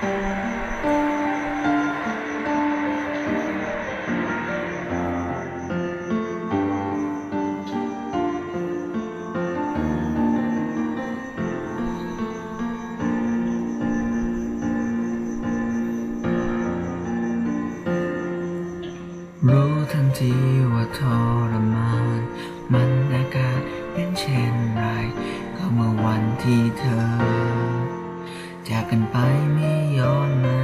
รู้ทันทีว่าทรมาน มันอาการเป็นเช่นไร ก็เมื่อวันที่เธอ จากกันไปไม่ย้อนมา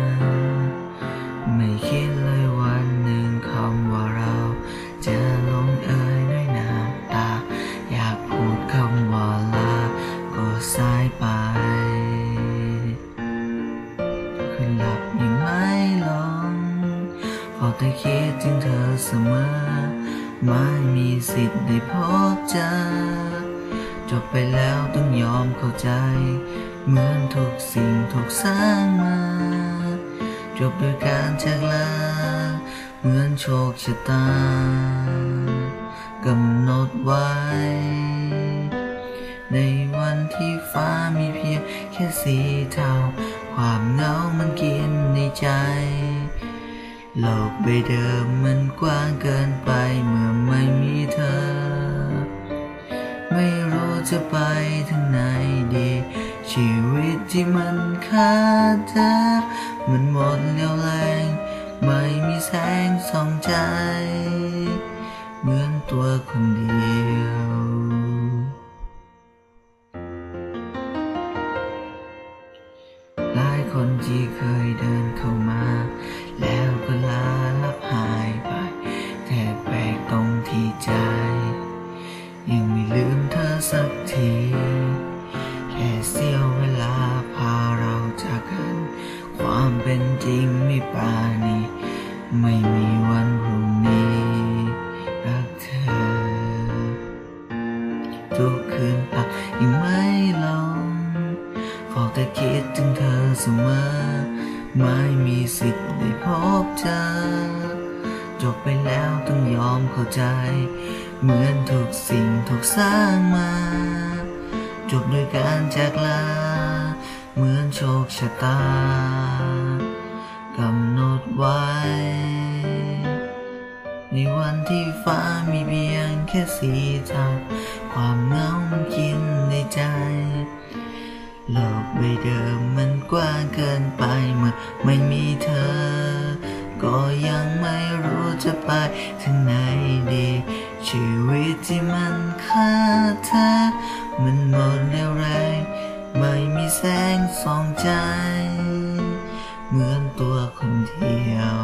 ไม่คิดเลยวันหนึ่งคำว่าเรา จะลงเอยด้วยน้ำตา อยากพูดคำว่าลา ก็สายไป คือหลับยังไม่ลงพอแต่คิดถึงเธอเสมอ ไม่มีสิทธิ์ได้พบเจอ จบไปแล้วต้องยอมเข้าใจ เหมือนทุกสิ่งถูกสร้างมา จบด้วยการจากลา เหมือนโชคชะตากำหนดไว้ ในวันที่ฟ้ามีเพียงแค่สีเทา ความเหงามันกินในใจโลกใบเดิมมันกว้างเกินไปเมื่อไม่มีเธอ ไม่รู้จะไปทางไหน ที่มันขาดเธอมันหมดเรี่ยวแรง ไม่มีแสงส่องใจ เหมือนตัวคนเดียวหลายคนที่เคยเดินเข้า ม่ปาณีไม่มีวันพรุ่งนี้รักเธอ ทุกคืนตักยังไม่ลงเฝ้าแต่คิดถึงเธอเสมอ ไม่มีสิทธิ์ได้พบเจอจบไปแล้วต้องยอมเข้าใจ เหมือนทุกสิ่งถูกสร้างมา จบด้วยการจากลา เหมือนโชคชะตา กำหนดไว้ ในวันที่ฟ้ามีเพียงแค่สีเทาความเหงากินในใจ โลกใบเดิมมันกว้างเกินไปเมื่อไม่มีเธอ ก็ยังไม่รู้จะไปถึงไหนดี ชีวิตที่มันขาดเธอ มันหมดเรี่ยวแรงไม่มีแสงส่องใจ เหมือนตัวคนเดียว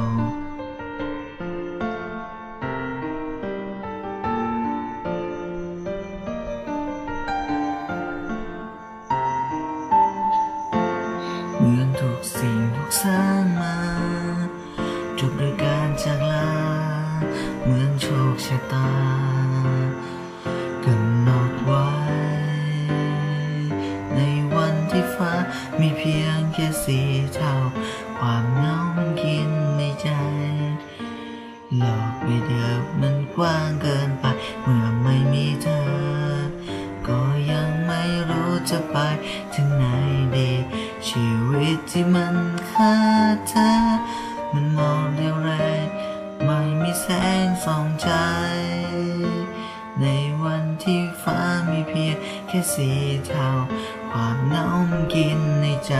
เหมือนทุกสิ่งถูกสร้างมาจบด้วยการจากลา เหมือนโชคชะตากำหนด ค่สีเทาความเหงามันกินในใจโลกใบเดิมมันกว้างเกินไป เมื่อไม่มีเธอ ก็ยังไม่รู้จะไปถึงไหนดี ชีวิตที่มันขาดเธอ สีเทาความน้อมกินในใจ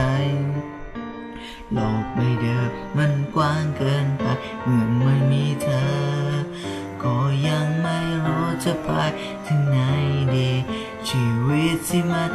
โลกใบเดิมมันกว้างเกินไปเมื่อไม่มีเธอ ก็ยังไม่รู้จะไปถึงไหนดี ชีวิตที่มัน